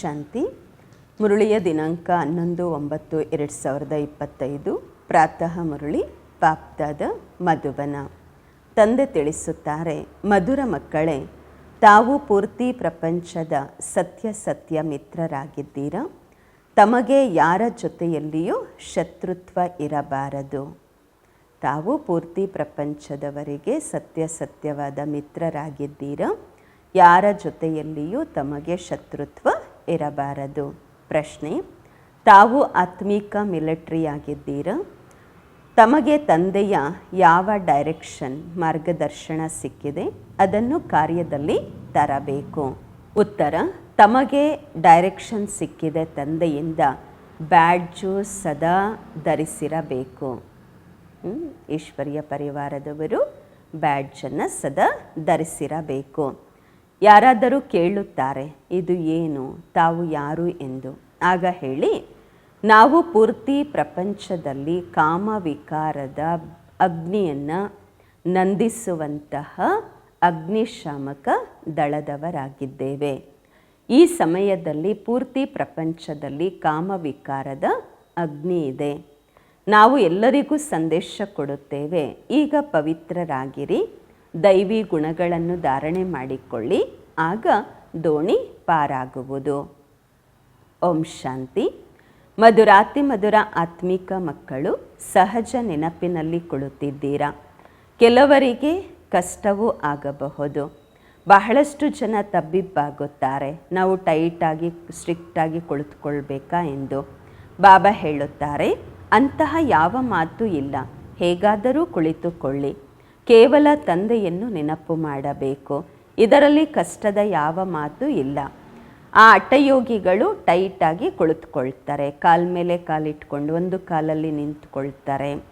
ಶಾಂತಿ. ಮುರುಳಿಯ ದಿನಾಂಕ ಹನ್ನೊಂದು, ಒಂಬತ್ತು, ಎರಡು ಸಾವಿರದ ಇಪ್ಪತ್ತೈದು. ಪ್ರಾತಃ ಮುರುಳಿ, ಪಾಪ್ತಾದ ಮಧುಬನ. ತಂದೆ ತಿಳಿಸುತ್ತಾರೆ, ಮಧುರ ಮಕ್ಕಳೇ, ತಾವು ಪೂರ್ತಿ ಪ್ರಪಂಚದ ಸತ್ಯ ಸತ್ಯ ಮಿತ್ರರಾಗಿದ್ದೀರ? ತಮಗೆ ಯಾರ ಜೊತೆಯಲ್ಲಿಯೂ ಶತ್ರುತ್ವ ಇರಬಾರದು. ತಾವು ಪೂರ್ತಿ ಪ್ರಪಂಚದವರಿಗೆ ಸತ್ಯ ಸತ್ಯವಾದ ಮಿತ್ರರಾಗಿದ್ದೀರ? ಯಾರ ಜೊತೆಯಲ್ಲಿಯೂ ತಮಗೆ ಶತ್ರುತ್ವ ಇರಬಾರದು. ಪ್ರಶ್ನೆ, ತಾವು ಆತ್ಮಿಕ ಮಿಲಿಟರಿ ಆಗಿದ್ದೀರಾ ತಮಗೆ ತಂದೆಯ ಯಾವ ಡೈರೆಕ್ಷನ್ ಮಾರ್ಗದರ್ಶನ ಸಿಕ್ಕಿದೆ? ಅದನ್ನು ಕಾರ್ಯದಲ್ಲಿ ತರಬೇಕು. ಉತ್ತರ, ತಮಗೆ ಡೈರೆಕ್ಷನ್ ಸಿಕ್ಕಿದೆ ತಂದೆಯಿಂದ. ಬ್ಯಾಡ್ಜು ಸದಾ ಧರಿಸಿರಬೇಕು. ಈಶ್ವರ್ಯ ಪರಿವಾರದವರು ಬ್ಯಾಡ್ಜನ್ನು ಸದಾ ಧರಿಸಿರಬೇಕು. ಯಾರಾದರೂ ಕೇಳುತ್ತಾರೆ, ಇದು ಏನು? ತಾವು ಯಾರು? ಎಂದು. ಆಗ ಹೇಳಿ, ನಾವು ಪೂರ್ತಿ ಪ್ರಪಂಚದಲ್ಲಿ ಕಾಮವಿಕಾರದ ಅಗ್ನಿಯನ್ನು ನಂದಿಸುವಂತಹ ಅಗ್ನಿಶಾಮಕ ದಳದವರಾಗಿದ್ದೇವೆ. ಈ ಸಮಯದಲ್ಲಿ ಪೂರ್ತಿ ಪ್ರಪಂಚದಲ್ಲಿ ಕಾಮವಿಕಾರದ ಅಗ್ನಿ ಇದೆ. ನಾವು ಎಲ್ಲರಿಗೂ ಸಂದೇಶ ಕೊಡುತ್ತೇವೆ. ಈಗ ಪವಿತ್ರರಾಗಿರಿ. ದೈವಿ ಗುಣಗಳನ್ನು ಧಾರಣೆ ಮಾಡಿಕೊಳ್ಳಿ, ಆಗ ದೋಣಿ ಪಾರಾಗುವುದು. ಓಂ ಶಾಂತಿ. ಮಧುರಾತಿ ಮಧುರ ಆತ್ಮಿಕ ಮಕ್ಕಳು, ಸಹಜ ನೆನಪಿನಲ್ಲಿ ಕುಳಿತಿದ್ದೀರಾ? ಕೆಲವರಿಗೆ ಕಷ್ಟವೂ ಆಗಬಹುದು. ಬಹಳಷ್ಟು ಜನ ತಬ್ಬಿಬ್ಬಾಗುತ್ತಾರೆ. ನಾವು ಟೈಟಾಗಿ ಸ್ಟ್ರಿಕ್ಟಾಗಿ ಕುಳಿತುಕೊಳ್ಬೇಕಾ ಎಂದು. ಬಾಬಾ ಹೇಳುತ್ತಾರೆ, ಅಂತಹ ಯಾವ ಮಾತು ಇಲ್ಲ. ಹೇಗಾದರೂ ಕುಳಿತುಕೊಳ್ಳಿ. ಕೇವಲ ತಂದೆಯನ್ನು ನೆನಪು ಮಾಡಬೇಕು. ಇದರಲ್ಲಿ ಕಷ್ಟದ ಯಾವ ಮಾತು ಇಲ್ಲ. ಆ ಹಠಯೋಗಿಗಳು ಟೈಟಾಗಿ ಕುಳಿತುಕೊಳ್ತಾರೆ. ಕಾಲ ಮೇಲೆ ಕಾಲಿಟ್ಕೊಂಡು ಒಂದು ಕಾಲಲ್ಲಿ ನಿಂತುಕೊಳ್ತಾರೆ.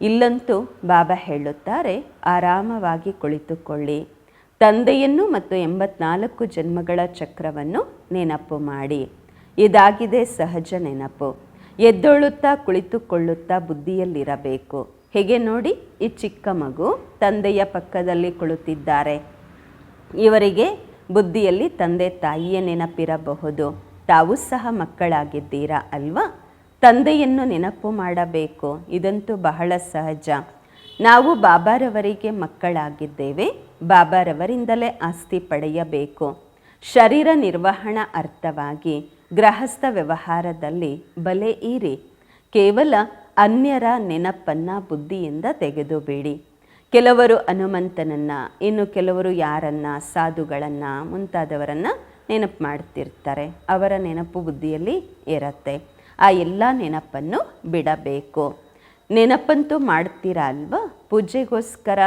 ಇಲ್ಲಂತೂ ಬಾಬಾ ಹೇಳುತ್ತಾರೆ, ಆರಾಮವಾಗಿ ಕುಳಿತುಕೊಳ್ಳಿ. ತಂದೆಯನ್ನು ಮತ್ತು ಎಂಬತ್ನಾಲ್ಕು ಜನ್ಮಗಳ ಚಕ್ರವನ್ನು ನೆನಪು ಮಾಡಿ. ಇದಾಗಿದೆ ಸಹಜ ನೆನಪು. ಎದ್ದೊಳ್ಳುತ್ತಾ ಕುಳಿತುಕೊಳ್ಳುತ್ತಾ ಬುದ್ಧಿಯಲ್ಲಿರಬೇಕು. ಹೇಗೆ ನೋಡಿ? ಈ ಚಿಕ್ಕ ಮಗು ತಂದೆಯ ಪಕ್ಕದಲ್ಲಿ ಕುಳಿತಿದ್ದಾರೆ. ಇವರಿಗೆ ಬುದ್ಧಿಯಲ್ಲಿ ತಂದೆ ತಾಯಿಯ ನೆನಪಿರಬಹುದು. ತಾವು ಸಹ ಮಕ್ಕಳಾಗಿದ್ದೀರಾ ಅಲ್ವಾ? ತಂದೆಯನ್ನು ನೆನಪು ಮಾಡಬೇಕು. ಇದಂತೂ ಬಹಳ ಸಹಜ. ನಾವು ಬಾಬಾರವರಿಗೆ ಮಕ್ಕಳಾಗಿದ್ದೇವೆ. ಬಾಬಾರವರಿಂದಲೇ ಆಸ್ತಿ ಪಡೆಯಬೇಕು. ಶರೀರ ನಿರ್ವಹಣಾ ಅರ್ಥವಾಗಿ ಗೃಹಸ್ಥ ವ್ಯವಹಾರದಲ್ಲಿ ಬಲೆ ಈರಿ ಕೇವಲ ಅನ್ಯರ ನೆನಪನ್ನು ಬುದ್ಧಿಯಿಂದ ತೆಗೆದುಬೇಡಿ. ಕೆಲವರು ಹನುಮಂತನನ್ನು, ಇನ್ನು ಕೆಲವರು ಯಾರನ್ನು, ಸಾಧುಗಳನ್ನು, ಮುಂತಾದವರನ್ನು ನೆನಪು ಮಾಡ್ತಿರ್ತಾರೆ. ಅವರ ನೆನಪು ಬುದ್ಧಿಯಲ್ಲಿ ಇರತ್ತೆ. ಆ ಎಲ್ಲ ನೆನಪನ್ನು ಬಿಡಬೇಕು. ನೆನಪಂತೂ ಮಾಡ್ತೀರಾ ಅಲ್ವಾ? ಪೂಜೆಗೋಸ್ಕರ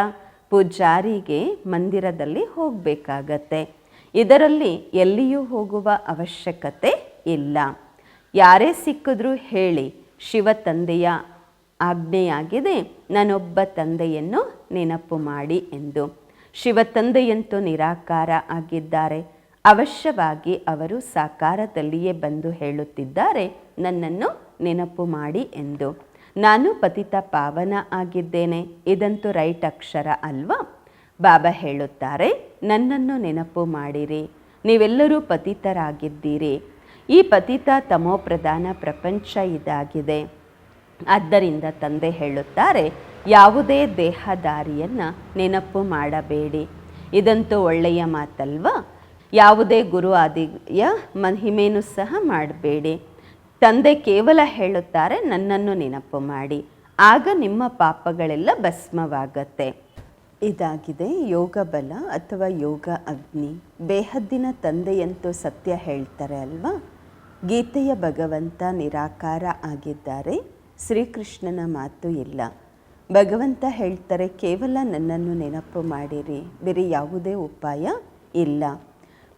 ಪೂಜಾರಿಗೆ ಮಂದಿರದಲ್ಲಿ ಹೋಗಬೇಕಾಗತ್ತೆ. ಇದರಲ್ಲಿ ಎಲ್ಲಿಯೂ ಹೋಗುವ ಅವಶ್ಯಕತೆ ಇಲ್ಲ. ಯಾರೇ ಸಿಕ್ಕಿದ್ರೂ ಹೇಳಿ ಶಿವ ತಂದೆಯ ಆಜ್ಞೆಯಾಗಿದೆ. ನಾನೊಬ್ಬ ತಂದೆಯನ್ನು ನೆನಪು ಮಾಡಿ ಎಂದು. ಶಿವ ತಂದೆಯಂತೂ ನಿರಾಕಾರ ಆಗಿದ್ದಾರೆ. ಅವಶ್ಯವಾಗಿ ಅವರು ಸಾಕಾರದಲ್ಲಿಯೇ ಬಂದು ಹೇಳುತ್ತಿದ್ದಾರೆ. ನನ್ನನ್ನು ನೆನಪು ಮಾಡಿ ಎಂದು. ನಾನು ಪತಿತ ಪಾವನ ಆಗಿದ್ದೇನೆ. ಇದಂತೂ ರೈಟ್ ಅಕ್ಷರ ಅಲ್ವಾ? ಬಾಬಾ ಹೇಳುತ್ತಾರೆ, ನನ್ನನ್ನು ನೆನಪು ಮಾಡಿರಿ. ನೀವೆಲ್ಲರೂ ಪತಿತರಾಗಿದ್ದೀರಿ. ಈ ಪತಿತ ತಮೋಪ್ರಧಾನ ಪ್ರಪಂಚ ಇದಾಗಿದೆ. ಆದ್ದರಿಂದ ತಂದೆ ಹೇಳುತ್ತಾರೆ, ಯಾವುದೇ ದೇಹದಾರಿಯನ್ನು ನೆನಪು ಮಾಡಬೇಡಿ. ಇದಂತೂ ಒಳ್ಳೆಯ ಮಾತಲ್ವಾ? ಯಾವುದೇ ಗುರು ಆದಿಯ ಮಹಿಮೆನೂ ಸಹ ಮಾಡಬೇಡಿ. ತಂದೆ ಕೇವಲ ಹೇಳುತ್ತಾರೆ, ನನ್ನನ್ನು ನೆನಪು ಮಾಡಿ. ಆಗ ನಿಮ್ಮ ಪಾಪಗಳೆಲ್ಲ ಭಸ್ಮವಾಗತ್ತೆ. ಇದಾಗಿದೆ ಯೋಗ ಬಲ ಅಥವಾ ಯೋಗ ಅಗ್ನಿ. ಬೇಹದ್ದಿನ ತಂದೆಯಂತೂ ಸತ್ಯ ಹೇಳ್ತಾರೆ ಅಲ್ವಾ? ಗೀತೆಯ ಭಗವಂತ ನಿರಾಕಾರ ಆಗಿದ್ದಾರೆ. ಶ್ರೀಕೃಷ್ಣನ ಮಾತು ಇಲ್ಲ. ಭಗವಂತ ಹೇಳ್ತಾರೆ, ಕೇವಲ ನನ್ನನ್ನು ನೆನಪು ಮಾಡಿರಿ, ಬೇರೆ ಯಾವುದೇ ಉಪಾಯ ಇಲ್ಲ.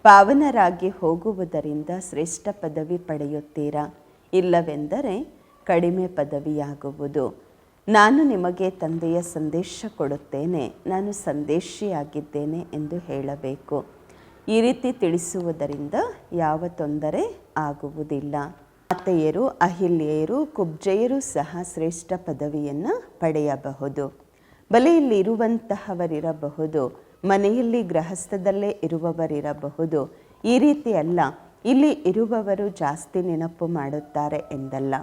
ಪಾವನರಾಗಿ ಹೋಗುವುದರಿಂದ ಶ್ರೇಷ್ಠ ಪದವಿ ಪಡೆಯುತ್ತೀರಾ? ಇಲ್ಲವೆಂದರೆ ಕಡಿಮೆ ಪದವಿಯಾಗುವುದು. ನಾನು ನಿಮಗೆ ತಂದೆಯ ಸಂದೇಶ ಕೊಡುತ್ತೇನೆ, ನಾನು ಸಂದೇಶಿಯಾಗಿದ್ದೇನೆ ಎಂದು ಹೇಳಬೇಕು. ಈ ರೀತಿ ತಿಳಿಸುವುದರಿಂದ ಯಾವ ತೊಂದರೆ ಆಗುವುದಿಲ್ಲ. ಮಾತೆಯರು ಅಹಿಲ್ಯರು, ಕುಬ್ಜೆಯರು ಸಹ ಶ್ರೇಷ್ಠ ಪದವಿಯನ್ನು ಪಡೆಯಬಹುದು. ಬಲೆ ಇಲ್ಲಿ ಇರುವಂತಹವರಿರಬಹುದು, ಮನೆಯಲ್ಲಿ ಗೃಹಸ್ಥದಲ್ಲೇ ಇರುವವರಿರಬಹುದು. ಈ ರೀತಿ ಅಲ್ಲ, ಇಲ್ಲಿ ಇರುವವರು ಜಾಸ್ತಿ ನೆನಪು ಮಾಡುತ್ತಾರೆ ಎಂದಲ್ಲ.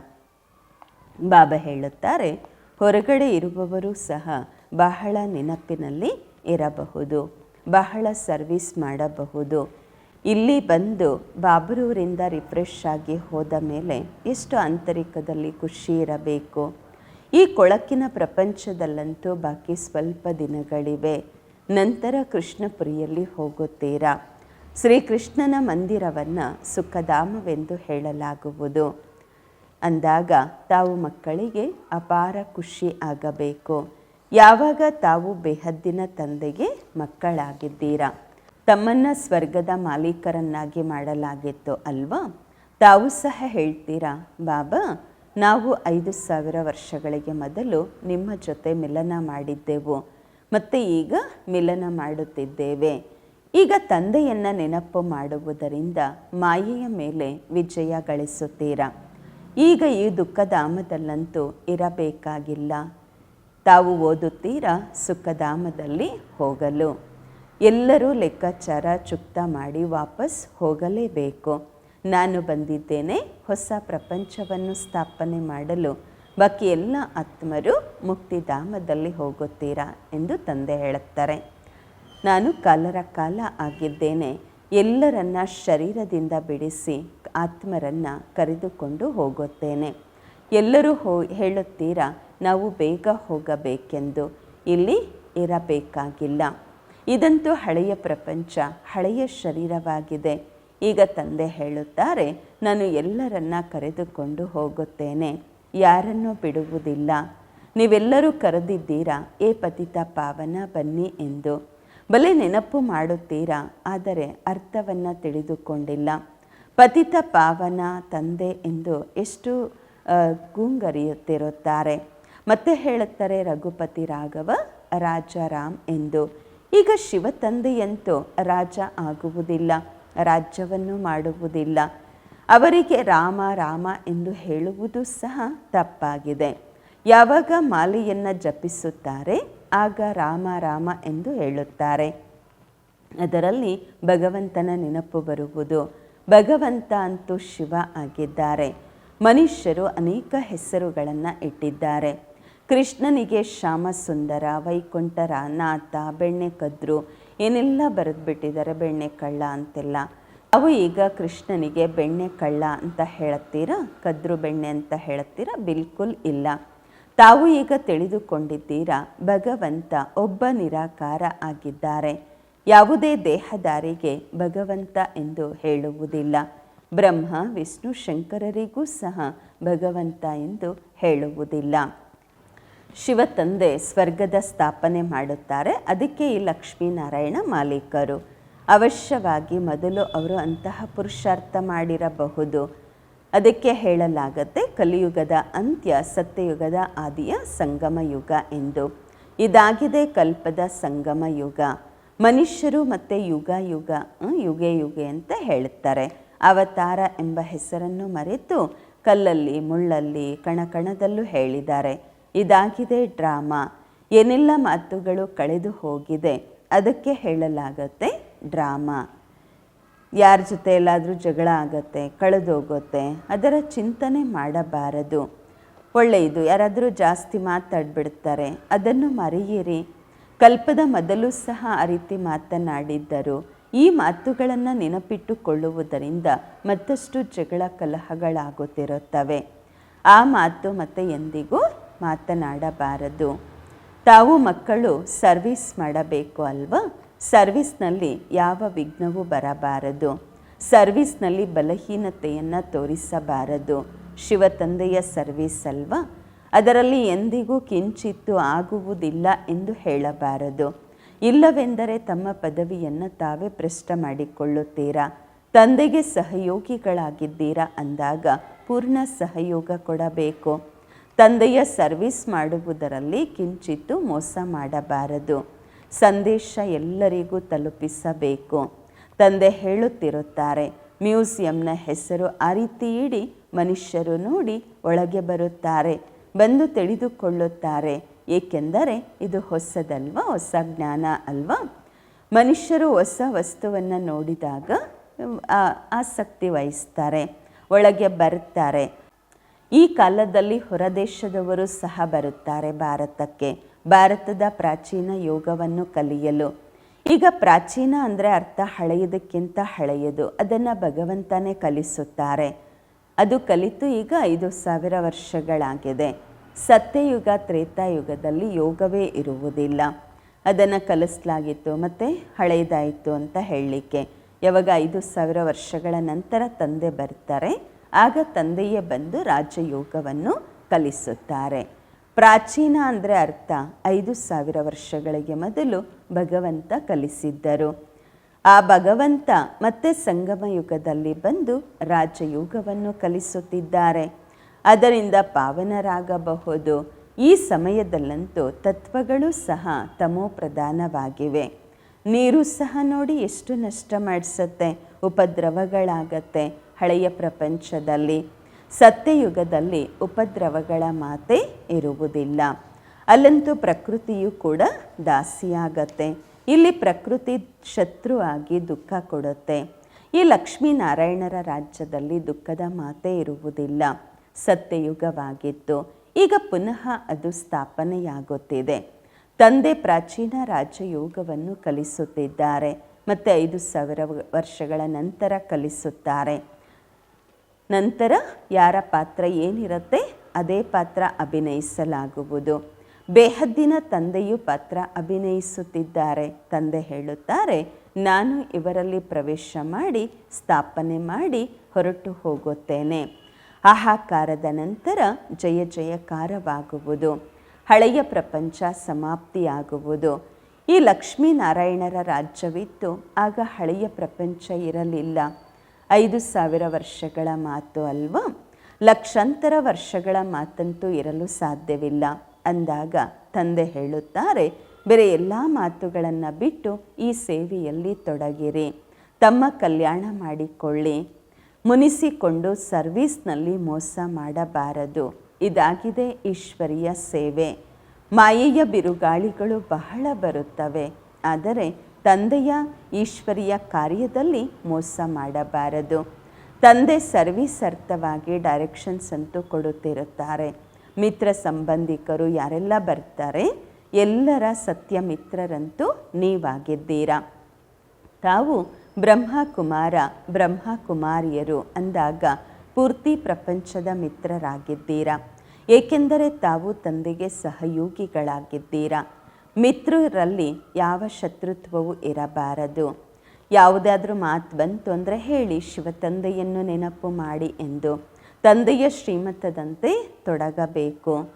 ಬಾಬಾ ಹೇಳುತ್ತಾರೆ, ಹೊರಗಡೆ ಇರುವವರು ಸಹ ಬಹಳ ನೆನಪಿನಲ್ಲಿ ಇರಬಹುದು. ಬಹಳ ಸರ್ವಿಸ್ ಮಾಡಬಹುದು. ಇಲ್ಲಿ ಬಂದು ಬಾಬರೂರಿಂದ ರಿಫ್ರೆಶ್ ಆಗಿ ಹೋದ ಮೇಲೆ ಎಷ್ಟು ಆಂತರಿಕದಲ್ಲಿ ಖುಷಿ ಇರಬೇಕು. ಈ ಕೊಳಕಿನ ಪ್ರಪಂಚದಲ್ಲಂತೂ ಬಾಕಿ ಸ್ವಲ್ಪ ದಿನಗಳಿವೆ. ನಂತರ ಕೃಷ್ಣಪುರಿಯಲ್ಲಿ ಹೋಗುತ್ತೀರಾ? ಶ್ರೀಕೃಷ್ಣನ ಮಂದಿರವನ್ನು ಸುಖಧಾಮವೆಂದು ಹೇಳಲಾಗುವುದು. ಅಂದಾಗ ತಾವು ಮಕ್ಕಳಿಗೆ ಅಪಾರ ಖುಷಿ ಆಗಬೇಕು. ಯಾವಾಗ ತಾವು ಬೇಹದ್ದಿನ ತಂದೆಗೆ ಮಕ್ಕಳಾಗಿದ್ದೀರಾ? ತಮ್ಮನ್ನು ಸ್ವರ್ಗದ ಮಾಲೀಕರನ್ನಾಗಿ ಮಾಡಲಾಗಿತ್ತು ಅಲ್ವಾ? ತಾವು ಸಹ ಹೇಳ್ತೀರಾ, ಬಾಬಾ, ನಾವು ಐದು ಸಾವಿರ ವರ್ಷಗಳಿಗೆ ಮೊದಲು ನಿಮ್ಮ ಜೊತೆ ಮಿಲನ ಮಾಡಿದ್ದೆವು, ಮತ್ತು ಈಗ ಮಿಲನ ಮಾಡುತ್ತಿದ್ದೇವೆ. ಈಗ ತಂದೆಯನ್ನು ನೆನಪು ಮಾಡುವುದರಿಂದ ಮಾಯೆಯ ಮೇಲೆ ವಿಜಯ ಗಳಿಸುತ್ತೀರಾ? ಈಗ ಈ ದುಃಖಧಾಮದಲ್ಲಂತೂ ಇರಬೇಕಾಗಿಲ್ಲ. ತಾವು ಓದುತ್ತೀರಾ ಸುಖಧಾಮದಲ್ಲಿ ಹೋಗಲು. ಎಲ್ಲರೂ ಲೆಕ್ಕಾಚಾರ ಚುಕ್ತ ಮಾಡಿ ವಾಪಸ್ ಹೋಗಲೇಬೇಕು. ನಾನು ಬಂದಿದ್ದೇನೆ ಹೊಸ ಪ್ರಪಂಚವನ್ನು ಸ್ಥಾಪನೆ ಮಾಡಲು. ಬಾಕಿ ಎಲ್ಲ ಆತ್ಮರು ಮುಕ್ತಿಧಾಮದಲ್ಲಿ ಹೋಗುತ್ತೀರಾ ಎಂದು ತಂದೆ ಹೇಳುತ್ತಾರೆ. ನಾನು ಕಾಲರ ಕಾಲ ಆಗಿದ್ದೇನೆ. ಎಲ್ಲರನ್ನ ಶರೀರದಿಂದ ಬಿಡಿಸಿ ಆತ್ಮರನ್ನು ಕರೆದುಕೊಂಡು ಹೋಗುತ್ತೇನೆ. ಎಲ್ಲರೂ ಹೋ, ಹೇಳುತ್ತೀರಾ ನಾವು ಬೇಗ ಹೋಗಬೇಕೆಂದು ಇಲ್ಲಿ ಇರಬೇಕಾಗಿಲ್ಲ. ಇದಂತೂ ಹಳೆಯ ಪ್ರಪಂಚ, ಹಳೆಯ ಶರೀರವಾಗಿದೆ. ಈಗ ತಂದೆ ಹೇಳುತ್ತಾರೆ, ನಾನು ಎಲ್ಲರನ್ನ ಕರೆದುಕೊಂಡು ಹೋಗುತ್ತೇನೆ, ಯಾರನ್ನೂ ಬಿಡುವುದಿಲ್ಲ. ನೀವೆಲ್ಲರೂ ಕರೆದಿದ್ದೀರಾ, ಏ ಪತಿತ ಪಾವನ, ಬನ್ನಿ ಎಂದು. ಬಲೆ ನೆನಪು ಮಾಡುತ್ತೀರಾ, ಆದರೆ ಅರ್ಥವನ್ನು ತಿಳಿದುಕೊಂಡಿಲ್ಲ. ಪತಿತ ಪಾವನ ತಂದೆ ಎಂದು ಎಷ್ಟು ಗೂಂಗರಿಯುತ್ತಿರುತ್ತಾರೆ. ಮತ್ತೆ ಹೇಳುತ್ತಾರೆ ರಘುಪತಿ ರಾಘವ ರಾಜಾರಾಮ್ ಎಂದು. ಈಗ ಶಿವ ತಂದೆಯಂತೂ ರಾಜ ಆಗುವುದಿಲ್ಲ, ರಾಜ್ಯವನ್ನು ಮಾಡುವುದಿಲ್ಲ. ಅವರಿಗೆ ರಾಮ ರಾಮ ಎಂದು ಹೇಳುವುದು ಸಹ ತಪ್ಪಾಗಿದೆ. ಯಾವಾಗ ಮಾಲೆಯನ್ನು ಜಪಿಸುತ್ತಾರೆ, ಆಗ ರಾಮ ರಾಮ ಎಂದು ಹೇಳುತ್ತಾರೆ. ಅದರಲ್ಲಿ ಭಗವಂತನ ನೆನಪು ಬರುವುದು, ಭಗವಂತ ಅಂತೂ ಶಿವ ಆಗಿದ್ದಾರೆ. ಮನುಷ್ಯರು ಅನೇಕ ಹೆಸರುಗಳನ್ನು ಇಟ್ಟಿದ್ದಾರೆ. ಕೃಷ್ಣನಿಗೆ ಶ್ಯಾಮ ಸುಂದರ ವೈಕುಂಠರ, ನಾಥ, ಬೆಣ್ಣೆ ಕದ್ರು, ಏನೆಲ್ಲ ಬರೆದ್ಬಿಟ್ಟಿದ್ದಾರೆ ಬೆಣ್ಣೆ ಕಳ್ಳ ಅಂತೆಲ್ಲ. ಅವು ಈಗ ಕೃಷ್ಣನಿಗೆ ಬೆಣ್ಣೆ ಕಳ್ಳ ಅಂತ ಹೇಳುತ್ತೀರಾ? ಕದ್ರು ಬೆಣ್ಣೆ ಅಂತ ಹೇಳುತ್ತೀರಾ? ಬಿಲ್ಕುಲ್ ಇಲ್ಲ. ತಾವು ಈಗ ತಿಳಿದುಕೊಂಡಿದ್ದೀರಾ, ಭಗವಂತ ಒಬ್ಬ ನಿರಾಕಾರ ಆಗಿದ್ದಾರೆ. ಯಾವುದೇ ದೇಹದಾರಿಗೆ ಭಗವಂತ ಎಂದು ಹೇಳುವುದಿಲ್ಲ. ಬ್ರಹ್ಮ, ವಿಷ್ಣು, ಶಂಕರರಿಗೂ ಸಹ ಭಗವಂತ ಎಂದು ಹೇಳುವುದಿಲ್ಲ. ಶಿವ ತಂದೆ ಸ್ವರ್ಗದ ಸ್ಥಾಪನೆ ಮಾಡುತ್ತಾರೆ. ಅದಕ್ಕೆ ಈ ಲಕ್ಷ್ಮೀನಾರಾಯಣ ಮಾಲೀಕರು. ಅವಶ್ಯವಾಗಿ ಮೊದಲು ಅವರು ಅಂತಹ ಪುರುಷಾರ್ಥ ಮಾಡಿರಬಹುದು. ಅದಕ್ಕೆ ಹೇಳಲಾಗತ್ತೆ, ಕಲಿಯುಗದ ಅಂತ್ಯ ಸತ್ಯಯುಗದ ಆದಿಯ ಸಂಗಮ ಯುಗ ಎಂದು. ಇದಾಗಿದೆ ಕಲ್ಪದ ಸಂಗಮ ಯುಗ ಮನುಷ್ಯರು ಮತ್ತು ಯುಗ ಯುಗ ಯುಗೆ ಯುಗೆ ಅಂತ ಹೇಳುತ್ತಾರೆ ಅವತಾರ ಎಂಬ ಹೆಸರನ್ನು ಮರೆತು ಕಲ್ಲಲ್ಲಿ, ಮುಳ್ಳಲ್ಲಿ, ಕಣಕಣದಲ್ಲೂ ಹೇಳಿದ್ದಾರೆ. ಇದಾಗಿದೆ ಡ್ರಾಮಾ. ಏನೆಲ್ಲ ಮಾತುಗಳು ಕಳೆದು ಹೋಗಿದೆ? ಅದಕ್ಕೆ ಹೇಳಲಾಗತ್ತೆ ಡ್ರಾಮಾ. ಯಾರ ಜೊತೆ ಎಲ್ಲಾದರೂ ಜಗಳ ಆಗತ್ತೆ ಕಳೆದೋಗುತ್ತೆ ಅದರ ಚಿಂತನೆ ಮಾಡಬಾರದು. ಒಳ್ಳೆಯದು, ಯಾರಾದರೂ ಜಾಸ್ತಿ ಮಾತಾಡ್ಬಿಡ್ತಾರೆ, ಅದನ್ನು ಮರೆಯಿರಿ. ಕಲ್ಪದ ಮೊದಲು ಸಹ ಆ ರೀತಿ ಮಾತನಾಡಿದ್ದರು. ಈ ಮಾತುಗಳನ್ನು ನೆನಪಿಟ್ಟುಕೊಳ್ಳುವುದರಿಂದ ಮತ್ತಷ್ಟು ಜಗಳ ಕಲಹಗಳಾಗುತ್ತಿರುತ್ತವೆ. ಆ ಮಾತು ಮತ್ತೆ ಎಂದಿಗೂ ಮಾತನಾಡಬಾರದು. ತಾವು ಮಕ್ಕಳು ಸರ್ವಿಸ್ ಮಾಡಬೇಕು ಅಲ್ವಾ? ಸರ್ವಿಸ್ನಲ್ಲಿ ಯಾವ ವಿಘ್ನವೂ ಬರಬಾರದು. ಸರ್ವಿಸ್ನಲ್ಲಿ ಬಲಹೀನತೆಯನ್ನು ತೋರಿಸಬಾರದು. ಶಿವ ತಂದೆಯ ಸರ್ವಿಸ್ ಅಲ್ವಾ? ಅದರಲ್ಲಿ ಎಂದಿಗೂ ಕಿಂಚಿತ್ತು ಆಗುವುದಿಲ್ಲ ಎಂದು ಹೇಳಬಾರದು. ಇಲ್ಲವೆಂದರೆ ತಮ್ಮ ಪದವಿಯನ್ನು ತಾವೇ ಭ್ರಷ್ಟ ಮಾಡಿಕೊಳ್ಳುತ್ತೀರಾ? ತಂದೆಗೆ ಸಹಯೋಗಿಗಳಾಗಿದ್ದೀರಾ ಅಂದಾಗ ಪೂರ್ಣ ಸಹಯೋಗ ಕೊಡಬೇಕು. ತಂದೆಯ ಸರ್ವಿಸ್ ಮಾಡುವುದರಲ್ಲಿ ಕಿಂಚಿತ್ತು ಮೋಸ ಮಾಡಬಾರದು. ಸಂದೇಶ ಎಲ್ಲರಿಗೂ ತಲುಪಿಸಬೇಕು. ತಂದೆ ಹೇಳುತ್ತಿರುತ್ತಾರೆ, ಮ್ಯೂಸಿಯಂನ ಹೆಸರು ಆ ರೀತಿ ಇಡಿ ಮನುಷ್ಯರು ನೋಡಿ ಒಳಗೆ ಬರುತ್ತಾರೆ, ಬಂದು ತಿಳಿದುಕೊಳ್ಳುತ್ತಾರೆ, ಏಕೆಂದರೆ ಇದು ಹೊಸದಲ್ವ, ಹೊಸ ಜ್ಞಾನ ಅಲ್ವಾ? ಮನುಷ್ಯರು ಹೊಸ ವಸ್ತುವನ್ನು ನೋಡಿದಾಗ ಆಸಕ್ತಿ ವಹಿಸ್ತಾರೆ, ಒಳಗೆ ಬರ್ತಾರೆ ಈ ಕಾಲದಲ್ಲಿ ಹೊರದೇಶದವರು ಸಹ ಬರುತ್ತಾರೆ ಭಾರತಕ್ಕೆ. ಭಾರತದ ಪ್ರಾಚೀನ ಯೋಗವನ್ನು ಕಲಿಯಲು. ಈಗ ಪ್ರಾಚೀನ ಅಂದರೆ ಅರ್ಥ ಹಳೆಯದಕ್ಕಿಂತ ಹಳೆಯದು. ಅದನ್ನು ಭಗವಂತನೇ ಕಲಿಸುತ್ತಾರೆ. ಅದು ಕಲಿತು ಈಗ ಐದು ಸಾವಿರ ವರ್ಷಗಳಾಗಿದೆ. ಸತ್ಯಯುಗ, ತ್ರೇತಾಯುಗದಲ್ಲಿ ಯೋಗವೇ ಇರುವುದಿಲ್ಲ. ಅದನ್ನು ಕಲಿಸಲಾಗಿತ್ತು ಮತ್ತು ಹಳೆಯದಾಯಿತು ಅಂತ ಹೇಳಲಿಕ್ಕೆ. ಯಾವಾಗ ಐದು ಸಾವಿರ ವರ್ಷಗಳ ನಂತರ ತಂದೆ ಬರ್ತಾರೆ ಆಗ ತಂದೆಯೇ ಬಂದು ರಾಜಯೋಗವನ್ನು ಕಲಿಸುತ್ತಾರೆ. ಪ್ರಾಚೀನ ಅಂದರೆ ಅರ್ಥ, ಐದು ಸಾವಿರ ವರ್ಷಗಳಿಗೆ ಮೊದಲು ಭಗವಂತ ಕಲಿಸಿದ್ದರು. ಆ ಭಗವಂತ ಮತ್ತೆ ಸಂಗಮ ಯುಗದಲ್ಲಿ ಬಂದು ರಾಜಯೋಗವನ್ನು ಕಲಿಸುತ್ತಿದ್ದಾರೆ. ಅದರಿಂದ ಪಾವನರಾಗಬಹುದು. ಈ ಸಮಯದಲ್ಲಂತೂ ತತ್ವಗಳು ಸಹ ತಮೋ ಪ್ರಧಾನವಾಗಿವೆ ನೀರು ಸಹ ನೋಡಿ ಎಷ್ಟು ನಷ್ಟ ಮಾಡಿಸುತ್ತೆ, ಉಪದ್ರವಗಳಾಗತ್ತೆ ಹಳೆಯ ಪ್ರಪಂಚದಲ್ಲಿ, ಸತ್ಯಯುಗದಲ್ಲಿ ಉಪದ್ರವಗಳ ಮಾತೆ ಇರುವುದಿಲ್ಲ. ಅಲ್ಲಂತೂ ಪ್ರಕೃತಿಯು ಕೂಡ ದಾಸಿಯಾಗತ್ತೆ. ಇಲ್ಲಿ ಪ್ರಕೃತಿ ಶತ್ರು ಆಗಿ ದುಃಖ ಕೊಡುತ್ತೆ. ಈ ಲಕ್ಷ್ಮೀನಾರಾಯಣರ ರಾಜ್ಯದಲ್ಲಿ ದುಃಖದ ಮಾತೆ ಇರುವುದಿಲ್ಲ. ಸತ್ಯಯುಗವಾಗಿತ್ತು ಈಗ ಪುನಃ ಅದು ಸ್ಥಾಪನೆಯಾಗುತ್ತಿದೆ. ತಂದೆ ಪ್ರಾಚೀನ ರಾಜಯೋಗವನ್ನು ಕಲಿಸುತ್ತಿದ್ದಾರೆ. ಮತ್ತು ಐದು ಸಾವಿರ ವರ್ಷಗಳ ನಂತರ ಕಲಿಸುತ್ತಾರೆ. ನಂತರ ಯಾರ ಪಾತ್ರ ಏನಿರುತ್ತೆ ಅದೇ ಪಾತ್ರ ಅಭಿನಯಿಸಲಾಗುವುದು. ಬೇಹದ್ದಿನ ತಂದೆಯು ಪಾತ್ರ ಅಭಿನಯಿಸುತ್ತಿದ್ದಾರೆ. ತಂದೆ ಹೇಳುತ್ತಾರೆ, ನಾನು ಇವರಲ್ಲಿ ಪ್ರವೇಶ ಮಾಡಿ, ಸ್ಥಾಪನೆ ಮಾಡಿ ಹೊರಟು ಹೋಗುತ್ತೇನೆ. ಆಹಾಕಾರದ ನಂತರ ಜಯ ಜಯಕಾರವಾಗುವುದು. ಹಳೆಯ ಪ್ರಪಂಚ ಸಮಾಪ್ತಿಯಾಗುವುದು. ಈ ಲಕ್ಷ್ಮೀನಾರಾಯಣರ ರಾಜ್ಯವಿತ್ತು, ಆಗ ಹಳೆಯ ಪ್ರಪಂಚ ಇರಲಿಲ್ಲ. ಐದು ಸಾವಿರ ವರ್ಷಗಳ ಮಾತು ಅಲ್ವಾ? ಲಕ್ಷಾಂತರ ವರ್ಷಗಳ ಮಾತಂತೂ ಇರಲು ಸಾಧ್ಯವಿಲ್ಲ. ಅಂದಾಗ ತಂದೆ ಹೇಳುತ್ತಾರೆ, ಬೇರೆ ಎಲ್ಲ ಮಾತುಗಳನ್ನು ಬಿಟ್ಟು ಈ ಸೇವೆಯಲ್ಲಿ ತೊಡಗಿರಿ. ತಮ್ಮ ಕಲ್ಯಾಣ ಮಾಡಿಕೊಳ್ಳಿ. ಮುನಿಸಿಕೊಂಡು ಸರ್ವೀಸ್ನಲ್ಲಿ ಮೋಸ ಮಾಡಬಾರದು. ಇದಾಗಿದೆ ಈಶ್ವರಿಯ ಸೇವೆ. ಮಾಯೆಯ ಬಿರುಗಾಳಿಗಳು ಬಹಳ ಬರುತ್ತವೆ. ಆದರೆ ತಂದೆಯ ಈಶ್ವರಿಯ ಕಾರ್ಯದಲ್ಲಿ ಮೋಸ ಮಾಡಬಾರದು. ತಂದೆ ಸರ್ವೀಸ್ ಅರ್ಥವಾಗಿ ಡೈರೆಕ್ಷನ್ಸ್ ಅಂತೂ ಕೊಡುತ್ತಿರುತ್ತಾರೆ. ಮಿತ್ರ ಸಂಬಂಧಿಕರು ಯಾರೆಲ್ಲ ಬರ್ತಾರೆ, ಎಲ್ಲರ ಸತ್ಯ ಮಿತ್ರರಂತೂ ನೀವಾಗಿದ್ದೀರಾ? ತಾವು ಬ್ರಹ್ಮಕುಮಾರ, ಬ್ರಹ್ಮಕುಮಾರಿಯರು ಅಂದಾಗ ಪೂರ್ತಿ ಪ್ರಪಂಚದ ಮಿತ್ರರಾಗಿದ್ದೀರಾ? ಏಕೆಂದರೆ ತಾವು ತಂದೆಗೆ ಸಹಯೋಗಿಗಳಾಗಿದ್ದೀರಾ? ಮಿತ್ರರಲ್ಲಿ ಯಾವ ಶತ್ರುತ್ವವೂ ಇರಬಾರದು. ಯಾವುದಾದ್ರೂ ಮಾತು ಬಂತು ಅಂದರೆ ಹೇಳಿ, ಶಿವ ತಂದೆಯನ್ನು ನೆನಪು ಮಾಡಿ ಎಂದು. ತಂದೆಯ ಶ್ರೀಮತದಂತೆ ತೊಡಗಬೇಕು.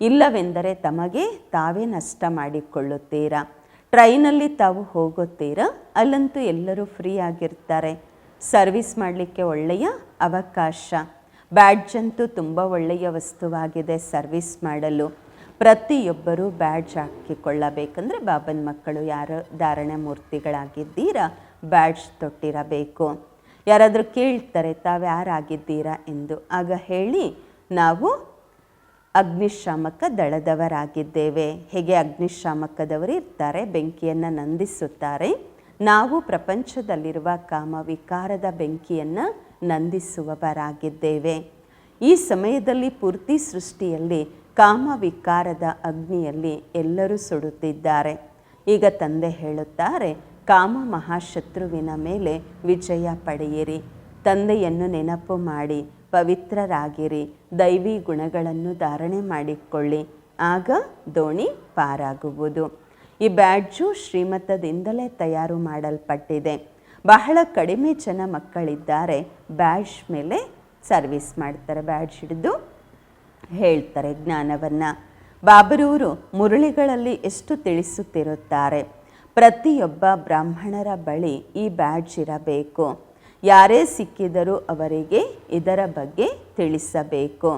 ಇಲ್ಲವೆಂದರೆ ತಮಗೆ ತಾವೇ ನಷ್ಟ ಮಾಡಿಕೊಳ್ಳುತ್ತೀರಾ? ಟ್ರೈನಲ್ಲಿ ತಾವು ಹೋಗುತ್ತೀರಾ? ಅಲ್ಲಂತೂ ಎಲ್ಲರೂ ಫ್ರೀ ಆಗಿರ್ತಾರೆ. ಸರ್ವಿಸ್ ಮಾಡಲಿಕ್ಕೆ ಒಳ್ಳೆಯ ಅವಕಾಶ. ಬ್ಯಾಡ್ಜ್ ಅಂತೂ ತುಂಬ ಒಳ್ಳೆಯ ವಸ್ತುವಾಗಿದೆ ಸರ್ವಿಸ್ ಮಾಡಲು. ಪ್ರತಿಯೊಬ್ಬರೂ ಬ್ಯಾಡ್ಜ್ ಹಾಕಿಕೊಳ್ಳಬೇಕಂದ್ರೆ ಬಾಬನ ಮಕ್ಕಳು ಯಾರು ಧಾರಣೆ ಮೂರ್ತಿಗಳಾಗಿದ್ದೀರಾ? ಬ್ಯಾಡ್ಜ್ ತೊಟ್ಟಿರಬೇಕು. ಯಾರಾದರೂ ಕೇಳ್ತಾರೆ, ತಾವು ಯಾರಾಗಿದ್ದೀರಾ ಎಂದು. ಆಗ ಹೇಳಿ, ನಾವು ಅಗ್ನಿಶಾಮಕ ದಳದವರಾಗಿದ್ದೇವೆ. ಹೇಗೆ ಅಗ್ನಿಶಾಮಕದವರು ಇರ್ತಾರೆ? ಬೆಂಕಿಯನ್ನು ನಂದಿಸುತ್ತಾರೆ. ನಾವು ಪ್ರಪಂಚದಲ್ಲಿರುವ ಕಾಮ ವಿಕಾರದ ಬೆಂಕಿಯನ್ನು ನಂದಿಸುವವರಾಗಿದ್ದೇವೆ. ಈ ಸಮಯದಲ್ಲಿ ಪೂರ್ತಿ ಸೃಷ್ಟಿಯಲ್ಲಿ ಕಾಮ ವಿಕಾರದ ಅಗ್ನಿಯಲ್ಲಿ ಎಲ್ಲರೂ ಸುಡುತ್ತಿದ್ದಾರೆ. ಈಗ ತಂದೆ ಹೇಳುತ್ತಾರೆ, ಕಾಮ ಮಹಾಶತ್ರುವಿನ ಮೇಲೆ ವಿಜಯ ಪಡೆಯಿರಿ. ತಂದೆಯನ್ನು ನೆನಪು ಮಾಡಿ, ಪವಿತ್ರರಾಗಿರಿ. ದೈವಿ ಗುಣಗಳನ್ನು ಧಾರಣೆ ಮಾಡಿಕೊಳ್ಳಿ. ಆಗ ದೋಣಿ ಪಾರಾಗುವುದು. ಈ ಬ್ಯಾಡ್ಜು ಶ್ರೀಮತದಿಂದಲೇ ತಯಾರು ಮಾಡಲ್ಪಟ್ಟಿದೆ. ಬಹಳ ಕಡಿಮೆ ಜನ ಮಕ್ಕಳಿದ್ದಾರೆ. ಬ್ಯಾಡ್ಜ್ ಮೇಲೆ ಸರ್ವಿಸ್ ಮಾಡ್ತಾರೆ. ಬ್ಯಾಡ್ಜ್ ಹಿಡಿದು ಹೇಳ್ತಾರೆ ಜ್ಞಾನವನ್ನು. ಬಾಬರೂರು ಮುರಳಿಗಳಲ್ಲಿ ಎಷ್ಟು ತಿಳಿಸುತ್ತಿರುತ್ತಾರೆ? ಪ್ರತಿಯೊಬ್ಬ ಬ್ರಾಹ್ಮಣರ ಬಳಿ ಈ ಬ್ಯಾಡ್ಜ್ ಇರಬೇಕು. ಯಾರೇ ಸಿಕ್ಕಿದರೂ ಅವರಿಗೆ ಇದರ ಬಗ್ಗೆ ತಿಳಿಸಬೇಕು.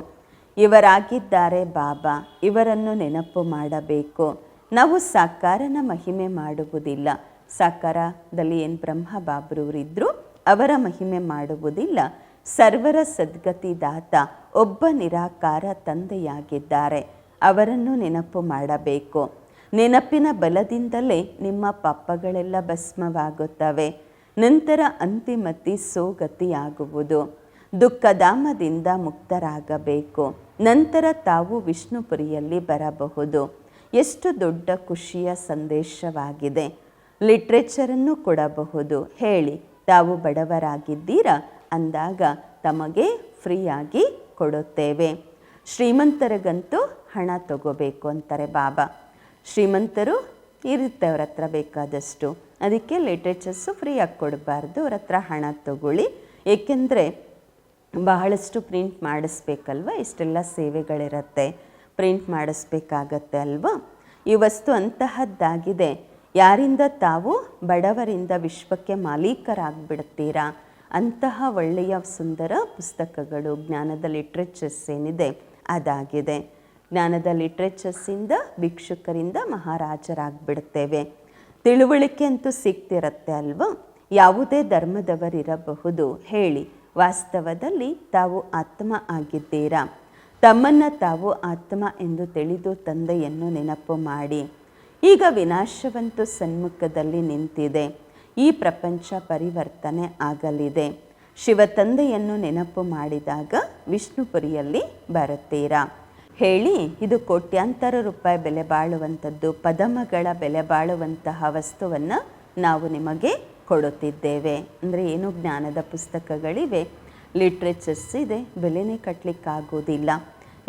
ಇವರಾಗಿದ್ದಾರೆ ಬಾಬಾ, ಇವರನ್ನು ನೆನಪು ಮಾಡಬೇಕು. ನಾವು ಸಾಕಾರನ ಮಹಿಮೆ ಮಾಡುವುದಿಲ್ಲ. ಸಾಕಾರದಲ್ಲಿ ಏನು ಬ್ರಹ್ಮ ಬಾಬ್ರವರಿದ್ದರು ಅವರ ಮಹಿಮೆ ಮಾಡುವುದಿಲ್ಲ. ಸರ್ವರ ಸದ್ಗತಿದಾತ, ಒಬ್ಬ ನಿರಾಕಾರ ತಂದೆಯಾಗಿದ್ದಾರೆ. ಅವರನ್ನು ನೆನಪು ಮಾಡಬೇಕು. ನೆನಪಿನ ಬಲದಿಂದಲೇ ನಿಮ್ಮ ಪಾಪಗಳೆಲ್ಲ ಭಸ್ಮವಾಗುತ್ತವೆ. ನಂತರ ಅಂತಿಮತಿ ಸೋಗತಿಯಾಗುವುದು. ದುಃಖಧಾಮದಿಂದ ಮುಕ್ತರಾಗಬೇಕು. ನಂತರ ತಾವು ವಿಷ್ಣುಪುರಿಯಲ್ಲಿ ಬರಬಹುದು. ಎಷ್ಟು ದೊಡ್ಡ ಖುಷಿಯ ಸಂದೇಶವಾಗಿದೆ. ಲಿಟ್ರೇಚರನ್ನು ಕೊಡಬಹುದು. ಹೇಳಿ, ತಾವು ಬಡವರಾಗಿದ್ದೀರಾ? ಅಂದಾಗ ತಮಗೆ ಫ್ರೀಯಾಗಿ ಕೊಡುತ್ತೇವೆ. ಶ್ರೀಮಂತರಿಗಂತೂ ಹಣ ತಗೋಬೇಕು ಅಂತಾರೆ ಬಾಬಾ. ಶ್ರೀಮಂತರು ಇರುತ್ತೆ ಅವ್ರ ಹತ್ರ ಬೇಕಾದಷ್ಟು. ಅದಕ್ಕೆ ಲಿಟ್ರೇಚರ್ಸು ಫ್ರೀಯಾಗಿ ಕೊಡಬಾರ್ದು, ಅವ್ರ ಹತ್ರ ಹಣ ತಗೊಳ್ಳಿ. ಏಕೆಂದರೆ ಬಹಳಷ್ಟು ಪ್ರಿಂಟ್ ಮಾಡಿಸ್ಬೇಕಲ್ವ? ಇಷ್ಟೆಲ್ಲ ಸೇವೆಗಳಿರುತ್ತೆ. ಪ್ರಿಂಟ್ ಮಾಡಿಸ್ಬೇಕಾಗತ್ತೆ ಅಲ್ವಾ? ಈ ವಸ್ತು ಅಂತಹದ್ದಾಗಿದೆ. ಯಾರಿಂದ ತಾವು ಬಡವರಿಂದ ವಿಶ್ವಕ್ಕೆ ಮಾಲೀಕರಾಗ್ಬಿಡ್ತೀರಾ? ಅಂತಹ ಒಳ್ಳೆಯ ಸುಂದರ ಪುಸ್ತಕಗಳು ಜ್ಞಾನದ ಲಿಟ್ರೇಚರ್ಸ್ ಏನಿದೆ, ಅದಾಗಿದೆ. ಜ್ಞಾನದ ಲಿಟ್ರೇಚರ್ಸಿಂದ ಭಿಕ್ಷುಕರಿಂದ ಮಹಾರಾಜರಾಗ್ಬಿಡ್ತೇವೆ. ತಿಳುವಳಿಕೆ ಅಂತೂ ಸಿಗ್ತಿರತ್ತೆ ಅಲ್ವಾ? ಯಾವುದೇ ಧರ್ಮದವರಿರಬಹುದು. ಹೇಳಿ, ವಾಸ್ತವದಲ್ಲಿ ತಾವು ಆತ್ಮ ಆಗಿದ್ದೀರಾ? ತಮ್ಮನ್ನು ತಾವು ಆತ್ಮ ಎಂದು ತಿಳಿದು ತಂದೆಯನ್ನು ನೆನಪು ಮಾಡಿ. ಈಗ ವಿನಾಶವಂತೂ ಸನ್ಮುಖದಲ್ಲಿ ನಿಂತಿದೆ. ಈ ಪ್ರಪಂಚ ಪರಿವರ್ತನೆ ಆಗಲಿದೆ. ಶಿವ ತಂದೆಯನ್ನು ನೆನಪು ಮಾಡಿದಾಗ ವಿಷ್ಣುಪುರಿಯಲ್ಲಿ ಬರುತ್ತೀರಾ? ಹೇಳಿ, ಇದು ಕೋಟ್ಯಾಂತರ ರೂಪಾಯಿ ಬೆಲೆ ಬಾಳುವಂಥದ್ದು, ಪದಮಗಳ ಬೆಲೆ ಬಾಳುವಂತಹ ವಸ್ತುವನ್ನು ನಾವು ನಿಮಗೆ ಕೊಡುತ್ತಿದ್ದೇವೆ. ಅಂದರೆ ಏನು ಜ್ಞಾನದ ಪುಸ್ತಕಗಳಿವೆ. ಲಿಟ್ರೇಚರ್ಸ್ ಇದೆ, ಬೆಲೆನೇ ಕಟ್ಟಲಿಕ್ಕಾಗೋದಿಲ್ಲ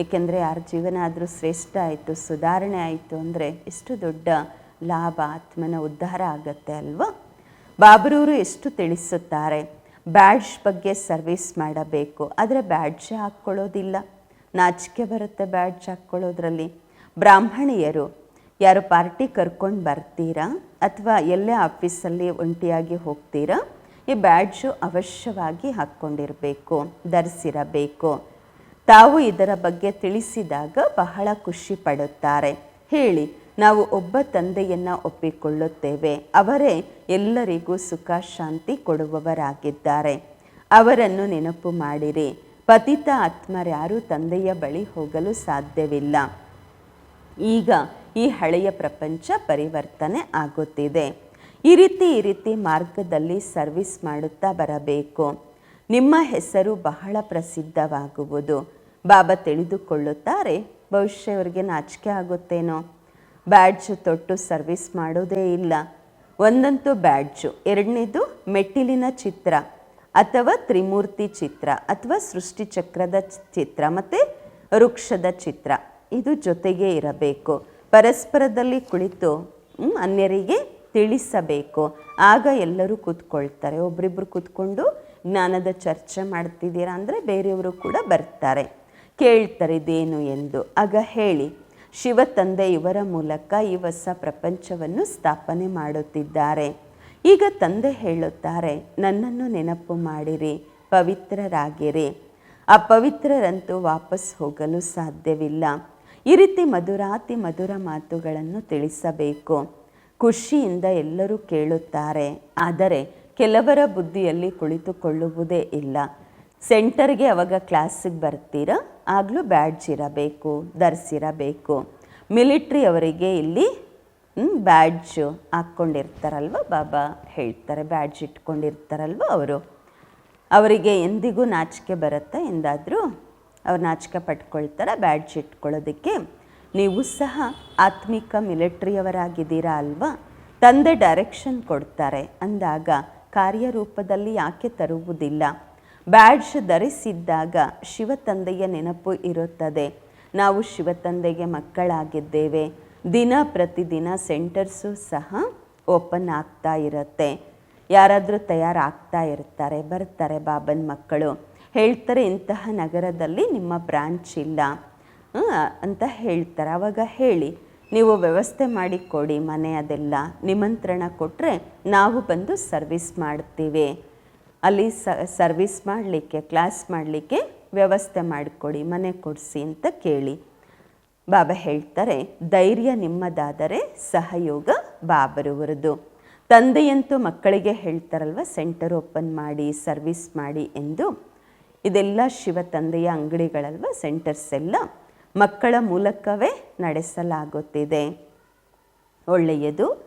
ಏಕೆಂದರೆ ಯಾರ ಜೀವನ ಆದರೂ ಶ್ರೇಷ್ಠ ಆಯಿತು, ಸುಧಾರಣೆ ಆಯಿತು ಅಂದರೆ ಎಷ್ಟು ದೊಡ್ಡ ಲಾಭ, ಆತ್ಮನ ಉದ್ಧಾರ ಆಗತ್ತೆ ಅಲ್ವಾ? ಬಾಬರವರು ಎಷ್ಟು ತಿಳಿಸುತ್ತಾರೆ? ಬ್ಯಾಡ್ಜ್ ಬಗ್ಗೆ ಸರ್ವಿಸ್ ಮಾಡಬೇಕು. ಆದರೆ ಬ್ಯಾಡ್ಜ್ ಹಾಕ್ಕೊಳ್ಳೋದಿಲ್ಲ. ನಾಚಿಕೆ ಬರುತ್ತೆ ಬ್ಯಾಡ್ಜ್ ಹಾಕ್ಕೊಳ್ಳೋದ್ರಲ್ಲಿ. ಬ್ರಾಹ್ಮಣಿಯರು, ಯಾರು ಪಾರ್ಟಿ ಕರ್ಕೊಂಡು ಬರ್ತೀರಾ? ಅಥವಾ ಎಲ್ಲೇ ಆಫೀಸಲ್ಲಿ ಒಂಟಿಯಾಗಿ ಹೋಗ್ತೀರಾ? ಈ ಬ್ಯಾಡ್ಜು ಅವಶ್ಯವಾಗಿ ಹಾಕ್ಕೊಂಡಿರಬೇಕು, ಧರಿಸಿರಬೇಕು. ತಾವು ಇದರ ಬಗ್ಗೆ ತಿಳಿಸಿದಾಗ ಬಹಳ ಖುಷಿ ಪಡುತ್ತಾರೆ. ಹೇಳಿ ನಾವು ಒಬ್ಬ ತಂದೆಯನ್ನು ಒಪ್ಪಿಕೊಳ್ಳುತ್ತೇವೆ. ಅವರೇ ಎಲ್ಲರಿಗೂ ಸುಖ, ಶಾಂತಿ ಕೊಡುವವರಾಗಿದ್ದಾರೆ. ಅವರನ್ನು ನೆನಪು ಮಾಡಿರಿ. ಪತಿತ ಆತ್ಮರ್ಯಾರೂ ತಂದೆಯ ಬಳಿ ಹೋಗಲು ಸಾಧ್ಯವಿಲ್ಲ. ಈಗ ಈ ಹಳೆಯ ಪ್ರಪಂಚ ಪರಿವರ್ತನೆ ಆಗುತ್ತಿದೆ. ಈ ರೀತಿ ಈ ರೀತಿ ಮಾರ್ಗದಲ್ಲಿ ಸರ್ವಿಸ್ ಮಾಡುತ್ತಾ ಬರಬೇಕು. ನಿಮ್ಮ ಹೆಸರು ಬಹಳ ಪ್ರಸಿದ್ಧವಾಗುವುದು. ಬಾಬಾ ತಿಳಿದುಕೊಳ್ಳುತ್ತಾರೆ. ಬಹುಶಃ ಅವರಿಗೆ ನಾಚಿಕೆ ಆಗುತ್ತೇನೋ? ಬ್ಯಾಡ್ಜ್ ತೊಟ್ಟು ಸರ್ವಿಸ್ ಮಾಡೋದೇ ಇಲ್ಲ. ಒಂದಂತೂ ಬ್ಯಾಡ್ಜು, ಎರಡನೇದು ಮೆಟ್ಟಿಲಿನ ಚಿತ್ರ ಅಥವಾ ತ್ರಿಮೂರ್ತಿ ಚಿತ್ರ ಅಥವಾ ಸೃಷ್ಟಿ ಚಕ್ರದ ಚಿತ್ರ ಮತ್ತು ವೃಕ್ಷದ ಚಿತ್ರ. ಇದು ಜೊತೆಗೆ ಇರಬೇಕು. ಪರಸ್ಪರದಲ್ಲಿ ಕುಳಿತು ಅನ್ಯರಿಗೆ ತಿಳಿಸಬೇಕು. ಆಗ ಎಲ್ಲರೂ ಕೂತ್ಕೊಳ್ತಾರೆ. ಒಬ್ರಿಬ್ರು ಕೂತ್ಕೊಂಡು ಜ್ಞಾನದ ಚರ್ಚೆ ಮಾಡ್ತಿದ್ದೀರಾ ಅಂದರೆ ಬೇರೆಯವರು ಕೂಡ ಬರ್ತಾರೆ. ಕೇಳ್ತಾರೆ ಇದೇನು ಎಂದು. ಆಗ ಹೇಳಿ ಶಿವ ತಂದೆ ಇವರ ಮೂಲಕ ಈ ಹೊಸ ಪ್ರಪಂಚವನ್ನು ಸ್ಥಾಪನೆ ಮಾಡುತ್ತಿದ್ದಾರೆ. ಈಗ ತಂದೆ ಹೇಳುತ್ತಾರೆ, ನನ್ನನ್ನು ನೆನಪು ಮಾಡಿರಿ, ಪವಿತ್ರರಾಗಿರಿ. ಅಪವಿತ್ರರಂತೂ ವಾಪಸ್ ಹೋಗಲು ಸಾಧ್ಯವಿಲ್ಲ. ಈ ರೀತಿ ಮಧುರಾತಿ ಮಧುರ ಮಾತುಗಳನ್ನು ತಿಳಿಸಬೇಕು. ಖುಷಿಯಿಂದ ಎಲ್ಲರೂ ಕೇಳುತ್ತಾರೆ, ಆದರೆ ಕೆಲವರ ಬುದ್ಧಿಯಲ್ಲಿ ಕುಳಿತುಕೊಳ್ಳುವುದೇ ಇಲ್ಲ. ಸೆಂಟರ್ಗೆ ಅವಾಗ ಕ್ಲಾಸಿಗೆ ಬರ್ತೀರಾ? ಆಗಲೂ ಬ್ಯಾಡ್ಜ್ ಇರಬೇಕು ಧರಿಸಿರಬೇಕು. ಮಿಲಿಟ್ರಿ ಅವರಿಗೆ ಇಲ್ಲಿ ಬ್ಯಾಡ್ಜ್ ಹಾಕ್ಕೊಂಡಿರ್ತಾರಲ್ವ ಬಾಬಾ? ಹೇಳ್ತಾರೆ, ಬ್ಯಾಡ್ಜ್ ಇಟ್ಕೊಂಡಿರ್ತಾರಲ್ವ ಅವರು? ಅವರಿಗೆ ಎಂದಿಗೂ ನಾಚಿಕೆ ಬರುತ್ತಾ ಎಂದಾದರೂ ಅವ್ರು ನಾಚಿಕೆ ಪಟ್ಕೊಳ್ತಾರೆ ಬ್ಯಾಡ್ಜ್ ಇಟ್ಕೊಳ್ಳೋದಕ್ಕೆ? ನೀವು ಸಹ ಆತ್ಮಿಕ ಮಿಲಿಟ್ರಿಯವರಾಗಿದ್ದೀರಾ ಅಲ್ವಾ? ತಂದೆ ಡೈರೆಕ್ಷನ್ ಕೊಡ್ತಾರೆ. ಅಂದಾಗ ಕಾರ್ಯರೂಪದಲ್ಲಿ ಯಾಕೆ ತರುವುದಿಲ್ಲ? ಬ್ಯಾಡ್ಜ್ ಧರಿಸಿದ್ದಾಗ ಶಿವ ತಂದೆಯ ನೆನಪು ಇರುತ್ತದೆ. ನಾವು ಶಿವ ತಂದೆಗೆ ಮಕ್ಕಳಾಗಿದ್ದೇವೆ. ದಿನ ಪ್ರತಿದಿನ ಸೆಂಟರ್ಸು ಸಹ ಓಪನ್ ಆಗ್ತಾ ಇರುತ್ತೆ. ಯಾರಾದರೂ ತಯಾರಾಗ್ತಾ ಇರ್ತಾರೆ, ಬರ್ತಾರೆ ಬಾಬನ್ ಮಕ್ಕಳು. ಹೇಳ್ತಾರೆ, ಇಂತಹ ನಗರದಲ್ಲಿ ನಿಮ್ಮ ಬ್ರಾಂಚ್ ಇಲ್ಲ. ಅಂತ ಹೇಳ್ತಾರೆ. ಆವಾಗ ಹೇಳಿ, ನೀವು ವ್ಯವಸ್ಥೆ ಮಾಡಿ ಕೊಡಿ ಮನೆ ಅದೆಲ್ಲ. ನಿಮಂತ್ರಣ ಕೊಟ್ಟರೆ ನಾವು ಬಂದು ಸರ್ವಿಸ್ ಮಾಡ್ತೀವಿ. ಅಲ್ಲಿ ಸರ್ವಿಸ್ ಮಾಡಲಿಕ್ಕೆ ಕ್ಲಾಸ್ ಮಾಡಲಿಕ್ಕೆ ವ್ಯವಸ್ಥೆ ಮಾಡಿಕೊಡಿ, ಮನೆ ಕೊಡಿಸಿ ಅಂತ ಕೇಳಿ. ಬಾಬಾ ಹೇಳ್ತಾರೆ, ಧೈರ್ಯ ನಿಮ್ಮದಾದರೆ ಸಹಯೋಗ ಬಾಬರುವರದು. ತಂದೆಯಂತೂ ಮಕ್ಕಳಿಗೆ ಹೇಳ್ತಾರಲ್ವ, ಸೆಂಟರ್ ಓಪನ್ ಮಾಡಿ ಸರ್ವಿಸ್ ಮಾಡಿ ಎಂದು. ಇದೆಲ್ಲ ಶಿವ ತಂದೆಯ ಅಂಗಡಿಗಳಲ್ವ, ಸೆಂಟರ್ಸ್ ಎಲ್ಲ ಮಕ್ಕಳ ಮೂಲಕವೇ ನಡೆಸಲಾಗುತ್ತಿದೆ. ಒಳ್ಳೆಯದು.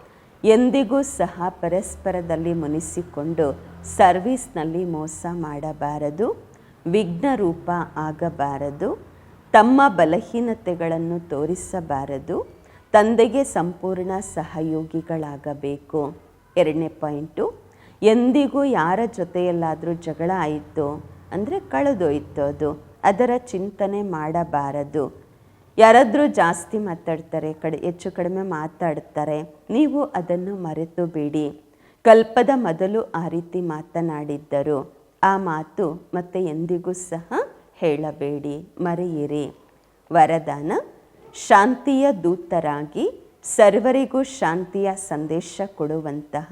ಎಂದಿಗೂ ಸಹ ಪರಸ್ಪರದಲ್ಲಿ ಮುನಿಸಿಕೊಂಡು ಸರ್ವಿಸ್ನಲ್ಲಿ ಮೋಸ ಮಾಡಬಾರದು ವಿಘ್ನ ರೂಪ ಆಗಬಾರದು, ತಮ್ಮ ಬಲಹೀನತೆಗಳನ್ನು ತೋರಿಸಬಾರದು, ತಂದೆಗೆ ಸಂಪೂರ್ಣ ಸಹಯೋಗಿಗಳಾಗಬೇಕು. ಎರಡನೇ ಪಾಯಿಂಟು, ಎಂದಿಗೂ ಯಾರ ಜೊತೆಯಲ್ಲಾದರೂ ಜಗಳ ಆಯಿತು ಅಂದರೆ ಕಳೆದೋಯ್ತು ಅದು, ಅದರ ಚಿಂತನೆ ಮಾಡಬಾರದು. ಯಾರಾದರೂ ಜಾಸ್ತಿ ಮಾತಾಡ್ತಾರೆ, ಕಡೆ, ಹೆಚ್ಚು ಕಡಿಮೆ ಮಾತಾಡ್ತಾರೆ, ನೀವು ಅದನ್ನು ಮರೆತು ಬಿಡಿ. ಕಲ್ಪದ ಮೊದಲು ಆ ರೀತಿ ಮಾತನಾಡಿದ್ದರು. ಆ ಮಾತು ಮತ್ತೆ ಎಂದಿಗೂ ಸಹ ಹೇಳಬೇಡಿ, ಮರೆಯಿರಿ. ವರದಾನ, ಶಾಂತಿಯ ದೂತರಾಗಿ ಸರ್ವರಿಗೂ ಶಾಂತಿಯ ಸಂದೇಶ ಕೊಡುವಂತಹ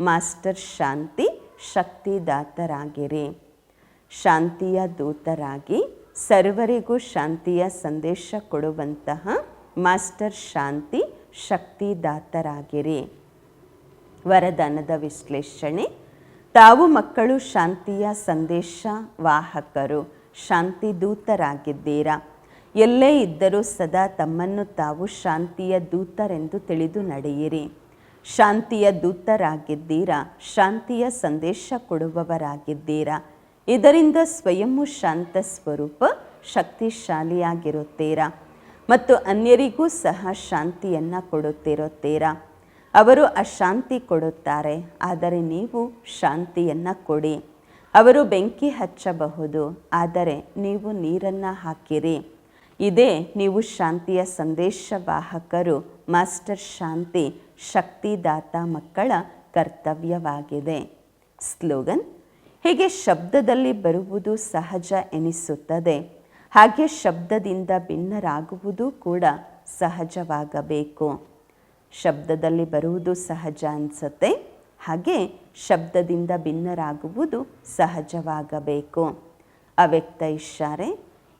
ಮಾಸ್ಟರ್ ಶಾಂತಿ ಶಕ್ತಿದಾತರಾಗಿರಿ. ಶಾಂತಿಯ ದೂತರಾಗಿ ಸರ್ವರಿಗೂ ಶಾಂತಿಯ ಸಂದೇಶ ಕೊಡುವಂತಹ ಮಾಸ್ಟರ್ ಶಾಂತಿ ಶಕ್ತಿದಾತರಾಗಿರಿ. ವರದಾನದ ವಿಶ್ಲೇಷಣೆ. ತಾವು ಮಕ್ಕಳು ಶಾಂತಿಯ ಸಂದೇಶ ವಾಹಕರು, ಶಾಂತಿ ದೂತರಾಗಿದ್ದೀರಾ? ಎಲ್ಲೇ ಇದ್ದರೂ ಸದಾ ತಮ್ಮನ್ನು ತಾವು ಶಾಂತಿಯ ದೂತರೆಂದು ತಿಳಿದು ನಡೆಯಿರಿ. ಶಾಂತಿಯ ದೂತರಾಗಿದ್ದೀರಾ? ಶಾಂತಿಯ ಸಂದೇಶ ಕೊಡುವವರಾಗಿದ್ದೀರಾ? ಇದರಿಂದ ಸ್ವಯಂ ಶಾಂತ ಸ್ವರೂಪ ಶಕ್ತಿಶಾಲಿಯಾಗಿರುತ್ತೀರಾ? ಮತ್ತು ಅನ್ಯರಿಗೂ ಸಹ ಶಾಂತಿಯನ್ನು ಕೊಡುತ್ತಿರುತ್ತೀರಾ? ಅವರು ಅಶಾಂತಿ ಕೊಡುತ್ತಾರೆ, ಆದರೆ ನೀವು ಶಾಂತಿಯನ್ನು ಕೊಡಿ. ಅವರು ಬೆಂಕಿ ಹಚ್ಚಬಹುದು, ಆದರೆ ನೀವು ನೀರನ್ನು ಹಾಕಿರಿ. ಇದೇ ನೀವು ಶಾಂತಿಯ ಸಂದೇಶವಾಹಕರು, ಮಾಸ್ಟರ್ ಶಾಂತಿ, ಶಕ್ತಿದಾತ ಮಕ್ಕಳ ಕರ್ತವ್ಯವಾಗಿದೆ. ಸ್ಲೋಗನ್ ಹೀಗೆ ಶಬ್ದದಲ್ಲಿ ಬರುವುದು ಸಹಜ ಎನಿಸುತ್ತದೆ. ಹಾಗೆ ಶಬ್ದದಿಂದ ಭಿನ್ನರಾಗುವುದು ಕೂಡ ಸಹಜವಾಗಬೇಕು. ಶಬ್ದದಲ್ಲಿ ಬರುವುದು ಸಹಜ ಅನಿಸುತ್ತೆ. ಹಾಗೆ ಶಬ್ದದಿಂದ ಭಿನ್ನರಾಗುವುದು ಸಹಜವಾಗಬೇಕು. ಅವ್ಯಕ್ತ ಇಷ್ಟಾರೆ,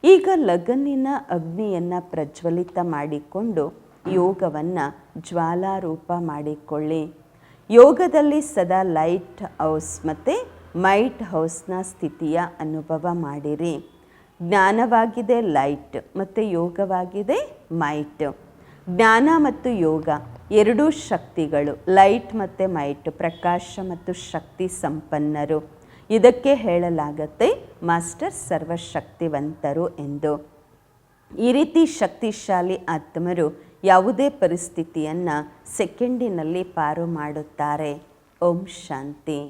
ಈಗ ಲಗನ್ನಿನ ಅಗ್ನಿಯನ್ನು ಪ್ರಜ್ವಲಿತ ಮಾಡಿಕೊಂಡು ಯೋಗವನ್ನು ಜ್ವಾಲಾರೂಪ ಮಾಡಿಕೊಳ್ಳಿ. ಯೋಗದಲ್ಲಿ ಸದಾ ಲೈಟ್ ಹೌಸ್ ಮತ್ತು ಮೈಟ್ ಹೌಸ್ನ ಸ್ಥಿತಿಯ ಅನುಭವ ಮಾಡಿರಿ. ಜ್ಞಾನವಾಗಿದೆ ಲೈಟ್ ಮತ್ತು ಯೋಗವಾಗಿದೆ ಮೈಟ್. ಜ್ಞಾನ ಮತ್ತು ಯೋಗ ಎರಡೂ ಶಕ್ತಿಗಳು, ಲೈಟ್ ಮತ್ತು ಮೈಟ್, ಪ್ರಕಾಶ ಮತ್ತು ಶಕ್ತಿ ಸಂಪನ್ನರು. ಇದಕ್ಕೆ ಹೇಳಲಾಗತ್ತೆ ಮಾಸ್ಟರ್ ಸರ್ವಶಕ್ತಿವಂತರು ಎಂದು. ಈ ರೀತಿ ಶಕ್ತಿಶಾಲಿ ಆತ್ಮರು ಯಾವುದೇ ಪರಿಸ್ಥಿತಿಯನ್ನು ಸೆಕೆಂಡಿನಲ್ಲಿ ಪಾರು ಮಾಡುತ್ತಾರೆ. ಓಂ ಶಾಂತಿ.